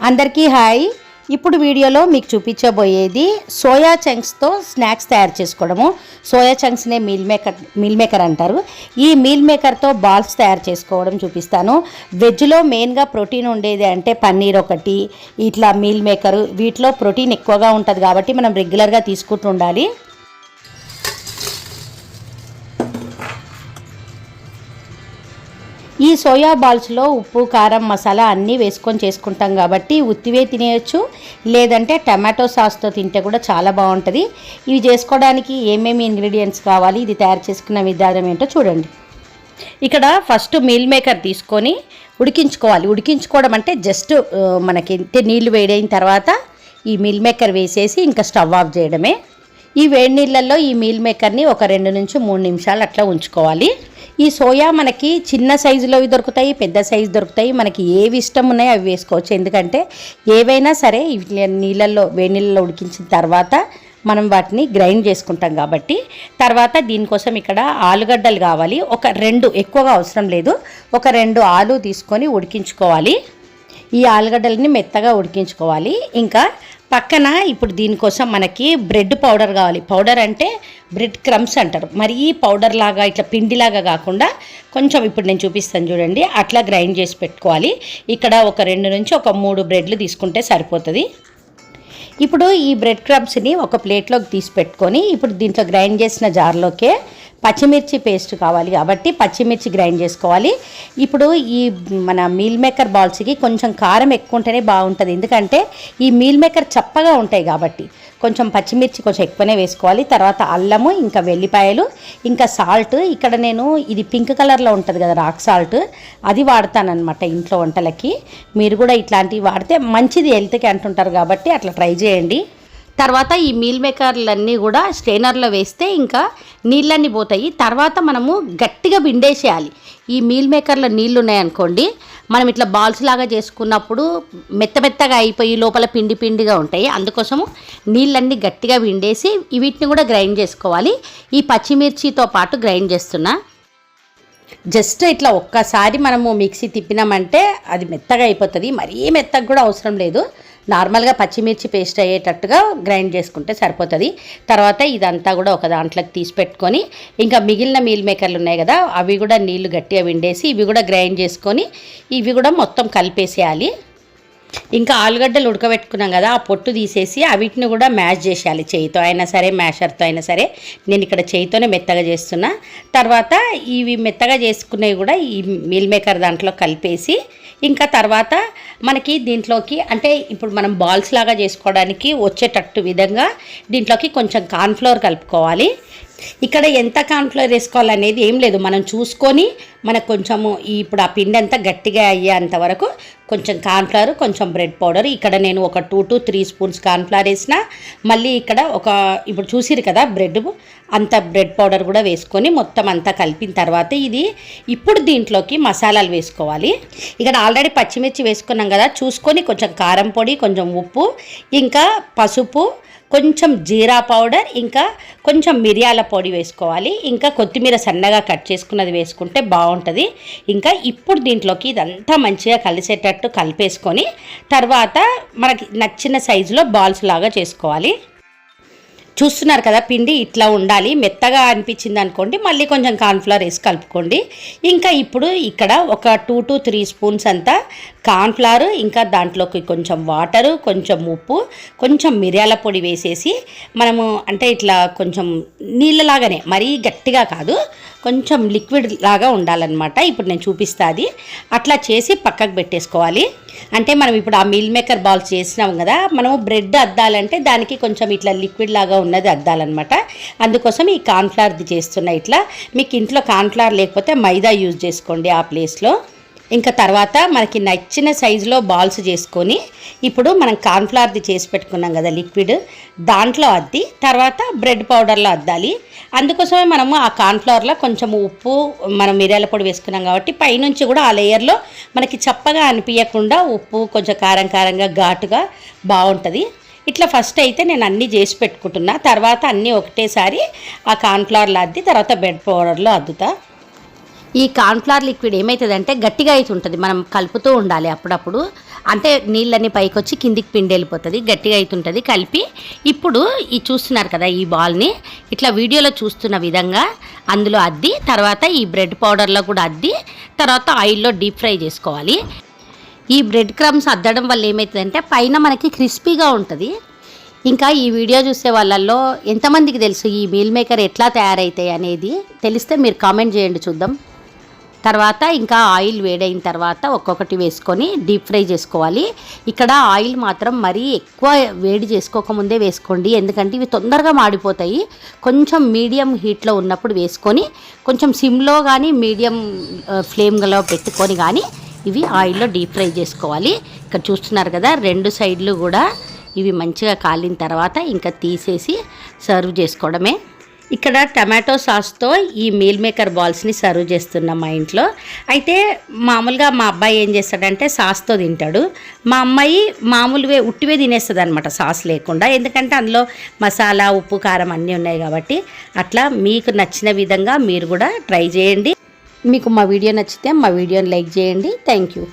అందరికీ హాయ్. ఇప్పుడు వీడియోలో మీకు చూపించబోయేది సోయా చంక్స్తో స్నాక్స్ తయారు చేసుకోవడము. సోయా చంక్స్నే మీల్ మేకర్ మీల్ మేకర్ అంటారు. ఈ మీల్ మేకర్తో బాల్స్ తయారు చేసుకోవడం చూపిస్తాను. వెజ్లో మెయిన్గా ప్రోటీన్ ఉండేది అంటే పన్నీర్ ఒకటి ఇట్లా మీల్ మేకర్. వీటిలో ప్రోటీన్ ఎక్కువగా ఉంటుంది కాబట్టి మనం రెగ్యులర్గా తీసుకుంటూ ఉండాలి. ఈ సోయా బాల్స్లో ఉప్పు కారం మసాలా అన్నీ వేసుకొని చేసుకుంటాం కాబట్టి ఉత్తివే తినేయచ్చు. లేదంటే టమాటో సాస్తో తింటే కూడా చాలా బాగుంటుంది. ఇవి చేసుకోవడానికి ఏమేమి ఇంగ్రీడియంట్స్ కావాలి ఇది తయారు చేసుకున్న విధానం ఏంటో చూడండి. ఇక్కడ ఫస్ట్ మీల్ మేకర్ తీసుకొని ఉడికించుకోవాలి. ఉడికించుకోవడం అంటే జస్ట్ మనకి నీళ్ళు నీళ్ళు వేడైన తర్వాత ఈ మీల్ మేకర్ వేసేసి ఇంకా స్టవ్ ఆఫ్ చేయడమే. ఈ వేడి నీళ్ళల్లో ఈ మీల్ మేకర్ని ఒక రెండు నుంచి మూడు నిమిషాలు అట్లా ఉంచుకోవాలి. ఈ సోయా మనకి చిన్న సైజులోవి దొరుకుతాయి పెద్ద సైజు దొరుకుతాయి. మనకి ఏవి ఇష్టం ఉన్నాయో అవి వేసుకోవచ్చు. ఎందుకంటే ఏవైనా సరే నీళ్ళల్లో వేడి నీళ్ళలో ఉడికించిన తర్వాత మనం వాటిని గ్రైండ్ చేసుకుంటాం కాబట్టి తర్వాత దీనికోసం ఇక్కడ ఆలుగడ్డలు కావాలి. ఒక రెండు ఎక్కువగా అవసరం లేదు. ఒక రెండు ఆలు తీసుకొని ఉడికించుకోవాలి. ఈ ఆలుగడ్డలని మెత్తగా ఉడికించుకోవాలి. ఇంకా పక్కన ఇప్పుడు దీనికోసం మనకి బ్రెడ్ పౌడర్ కావాలి. పౌడర్ అంటే బ్రెడ్ క్రమ్స్ అంటారు. మరి పౌడర్ లాగా ఇట్లా పిండిలాగా కాకుండా కొంచెం ఇప్పుడు నేను చూపిస్తాను చూడండి. అట్లా గ్రైండ్ చేసి పెట్టుకోవాలి. ఇక్కడ ఒక రెండు నుంచి ఒక మూడు బ్రెడ్లు తీసుకుంటే సరిపోతుంది. ఇప్పుడు ఈ బ్రెడ్ క్రమ్స్ని ఒక ప్లేట్లోకి తీసి పెట్టుకొని ఇప్పుడు దీంట్లో గ్రైండ్ చేసిన జార్లోకే పచ్చిమిర్చి పేస్ట్ కావాలి కాబట్టి పచ్చిమిర్చి గ్రైండ్ చేసుకోవాలి. ఇప్పుడు ఈ మన మీల్ మేకర్ బాల్స్కి కొంచెం కారం ఎక్కువ ఉంటేనే బాగుంటుంది. ఎందుకంటే ఈ మీల్ మేకర్ చప్పగా ఉంటాయి కాబట్టి కొంచెం పచ్చిమిర్చి కొంచెం ఎక్కువనే వేసుకోవాలి. తర్వాత అల్లము ఇంకా వెల్లిపాయలు ఇంకా సాల్ట్. ఇక్కడ నేను ఇది పింక్ కలర్లో ఉంటుంది కదా రాక్ సాల్ట్. అది వాడతానమాట ఇంట్లో వంటలకి. మీరు కూడా ఇట్లాంటివి వాడితే మంచిది హెల్త్కి అంటుంటారు కాబట్టి అట్లా ట్రై చేయండి. తర్వాత ఈ మీల్ మేకర్లన్నీ కూడా స్ట్రైనర్లో వేస్తే ఇంకా నీళ్ళన్నీ పోతాయి. తర్వాత మనము గట్టిగా బిండేసేయాలి ఈ మీల్ మేకర్లో నీళ్ళు ఉన్నాయనుకోండి మనం ఇట్లా బాల్స్ లాగా చేసుకున్నప్పుడు మెత్త మెత్తగా అయిపోయి లోపల పిండి పిండిగా ఉంటాయి. అందుకోసము నీళ్ళన్నీ గట్టిగా పిండేసి వీటిని కూడా గ్రైండ్ చేసుకోవాలి. ఈ పచ్చిమిర్చితో పాటు గ్రైండ్ చేస్తున్నా. జస్ట్ ఇట్లా ఒక్కసారి మనము మిక్సీ తిప్పినామంటే అది మెత్తగా అయిపోతుంది. మరీ మెత్తగా కూడా అవసరం లేదు. నార్మల్గా పచ్చిమిర్చి పేస్ట్ అయ్యేటట్టుగా గ్రైండ్ చేసుకుంటే సరిపోతుంది. తర్వాత ఇదంతా కూడా ఒక దాంట్లోకి తీసి పెట్టుకొని ఇంకా మిగిలిన మీల్ మేకర్లు ఉన్నాయి కదా అవి కూడా నీళ్ళు గట్టిగా విండేసి ఇవి కూడా గ్రైండ్ చేసుకొని ఇవి కూడా మొత్తం కలిపేసేయాలి. ఇంకా ఆలుగడ్డలు ఉడకబెట్టుకున్నాం కదా ఆ పొట్టు తీసేసి అవిటిని కూడా మ్యాష్ చేసేయాలి చేయితో. అయినా సరే మ్యాషర్తో అయినా సరే నేను ఇక్కడ చేయితోనే మెత్తగా చేస్తున్నా. తర్వాత ఇవి మెత్తగా చేసుకునేవి కూడా ఈ మీల్ మేకర్ దాంట్లో కలిపేసి ఇంకా తర్వాత మనకి దీంట్లోకి అంటే ఇప్పుడు మనం బాల్స్ లాగా చేసుకోవడానికి వచ్చేటట్టు విధంగా దీంట్లోకి కొంచెం కార్న్ఫ్లోర్ కలుపుకోవాలి. ఇక్కడ ఎంత కార్న్ఫ్లోర్ వేసుకోవాలనేది ఏం లేదు. మనం చూసుకొని మనకు కొంచెము ఇప్పుడు ఆ పిండి అంతా గట్టిగా అయ్యేంత వరకు కొంచెం కార్న్ఫ్లవర్ కొంచెం బ్రెడ్ పౌడర్ ఇక్కడ నేను ఒక two to three spoons cornflour వేసిన మళ్ళీ ఇక్కడ ఒక ఇప్పుడు చూసిరు కదా బ్రెడ్ అంత బ్రెడ్ పౌడర్ కూడా వేసుకొని మొత్తం అంతా కలిపిన తర్వాత ఇది ఇప్పుడు దీంట్లోకి మసాలాలు వేసుకోవాలి. ఇక్కడ ఆల్రెడీ పచ్చిమిర్చి వేసుకున్నాం కదా చూసుకొని కొంచెం కారం పొడి కొంచెం ఉప్పు ఇంకా పసుపు కొంచెం జీరా పౌడర్ ఇంకా కొంచెం మిరియాల పొడి వేసుకోవాలి. ఇంకా కొత్తిమీర సన్నగా కట్ చేసుకున్నది వేసుకుంటే బాగుంటుంది. ఇంకా ఇప్పుడు దీంట్లోకి ఇదంతా మంచిగా కలిసేటట్టు కలిపేసుకొని తర్వాత మనకి నచ్చిన సైజులో బాల్స్ లాగా చేసుకోవాలి. చూస్తున్నారు కదా పిండి ఇట్లా ఉండాలి మెత్తగా అనిపించింది అనుకోండి మళ్ళీ కొంచెం కార్న్ఫ్లవర్ వేసి కలుపుకోండి. ఇంకా ఇప్పుడు ఇక్కడ ఒక టూ టు త్రీ స్పూన్స్ అంతా కార్న్ఫ్లవర్ ఇంకా దాంట్లోకి కొంచెం వాటరు కొంచెం ఉప్పు కొంచెం మిరియాల పొడి వేసేసి మనము అంటే ఇట్లా కొంచెం నీళ్ళలాగానే మరీ గట్టిగా కాదు కొంచెం లిక్విడ్ లాగా ఉండాలన్నమాట. ఇప్పుడు నేను చూపిస్తా అది. అట్లా చేసి పక్కకు పెట్టేసుకోవాలి. అంటే మనం ఇప్పుడు ఆ మీల్ మేకర్ బాల్స్ చేసినాం కదా మనము బ్రెడ్ అద్దాలంటే దానికి కొంచెం ఇట్లా లిక్విడ్ లాగా ఉన్నది అద్దాలన్నమాట. అందుకోసం ఈ కార్న్ఫ్లవర్ది చేస్తున్నా ఇట్లా. మీకు ఇంట్లో కార్న్ఫ్లవర్ లేకపోతే మైదా యూజ్ చేసుకోండి ఆ ప్లేస్లో ఇంకా తర్వాత మనకి నచ్చిన సైజులో బాల్స్ చేసుకొని ఇప్పుడు మనం కార్న్ఫ్లవర్ది చేసి పెట్టుకున్నాం కదా లిక్విడ్ దాంట్లో అద్ది తర్వాత బ్రెడ్ పౌడర్లో అద్దాలి. అందుకోసమే మనము ఆ కార్న్ఫ్లవర్లో కొంచెం ఉప్పు మనం మిరియాల పొడి వేసుకున్నాం కాబట్టి పైనుంచి కూడా ఆ లేయర్లో మనకి చప్పగా అనిపించకుండా ఉప్పు కొంచెం కారం కారంగా ఘాటుగా బాగుంటుంది. ఇట్లా ఫస్ట్ అయితే నేను అన్నీ చేసి పెట్టుకుంటున్నా. తర్వాత అన్నీ ఒకటేసారి ఆ కార్న్ఫ్లవర్లో అద్ది తర్వాత బెడ్ పౌడర్లో అద్దుతా. ఈ కార్న్ఫ్లవర్ లిక్విడ్ ఏమవుతుందంటే గట్టిగా అవుతుంటుంది మనం కలుపుతూ ఉండాలి అప్పుడప్పుడు. అంటే నీళ్ళని పైకి వచ్చి కిందికి పిండి వెళ్ళిపోతుంది గట్టిగా అవుతుంటుంది కలిపి. ఇప్పుడు ఈ చూస్తున్నారు కదా ఈ బాల్ని. ఇట్లా వీడియోలో చూస్తున్న విధంగా అందులో అద్ది తర్వాత ఈ బ్రెడ్ పౌడర్లో కూడా అద్ది తర్వాత ఆయిల్లో డీప్ ఫ్రై చేసుకోవాలి. ఈ బ్రెడ్ క్రమ్స్ అద్దడం వల్ల ఏమవుతుందంటే పైన మనకి క్రిస్పీగా ఉంటుంది. ఇంకా ఈ వీడియో చూసే వాళ్ళల్లో ఎంతమందికి తెలుసు ఈ మీల్ మేకర్ ఎట్లా తయారైతాయి అనేది? తెలిస్తే మీరు కామెంట్ చేయండి చూద్దాం. తర్వాత ఇంకా ఆయిల్ వేడైన తర్వాత ఒక్కొక్కటి వేసుకొని డీప్ ఫ్రై చేసుకోవాలి. ఇక్కడ ఆయిల్ మాత్రం మరీ ఎక్కువ వేడి చేసుకోకముందే వేసుకోండి. ఎందుకంటే ఇవి తొందరగా మాడిపోతాయి. కొంచెం మీడియం హీట్లో ఉన్నప్పుడు వేసుకొని కొంచెం సిమ్లో కానీ మీడియం ఫ్లేమ్లో పెట్టుకొని కానీ ఇవి ఆయిల్లో డీప్ ఫ్రై చేసుకోవాలి. ఇక్కడ చూస్తున్నారు కదా రెండు సైడ్లు కూడా ఇవి మంచిగా కాలిన తర్వాత ఇంకా తీసేసి సర్వ్ చేసుకోవడమే. ఇక్కడ టమాటో సాస్తో ఈ మీల్ మేకర్ బాల్స్ని సర్వ్ చేస్తున్నాం మా ఇంట్లో. అయితే మామూలుగా మా అబ్బాయి ఏం చేస్తాడంటే సాస్తో తింటాడు. మా అమ్మాయి మామూలువే ఉట్టివే తినేస్తుంది అనమాట సాస్ లేకుండా. ఎందుకంటే అందులో మసాలా ఉప్పు కారం అన్నీ ఉన్నాయి కాబట్టి అట్లా మీకు నచ్చిన విధంగా మీరు కూడా ట్రై చేయండి. మీకు మా వీడియో నచ్చితే మా వీడియోని లైక్ చేయండి. Thank you.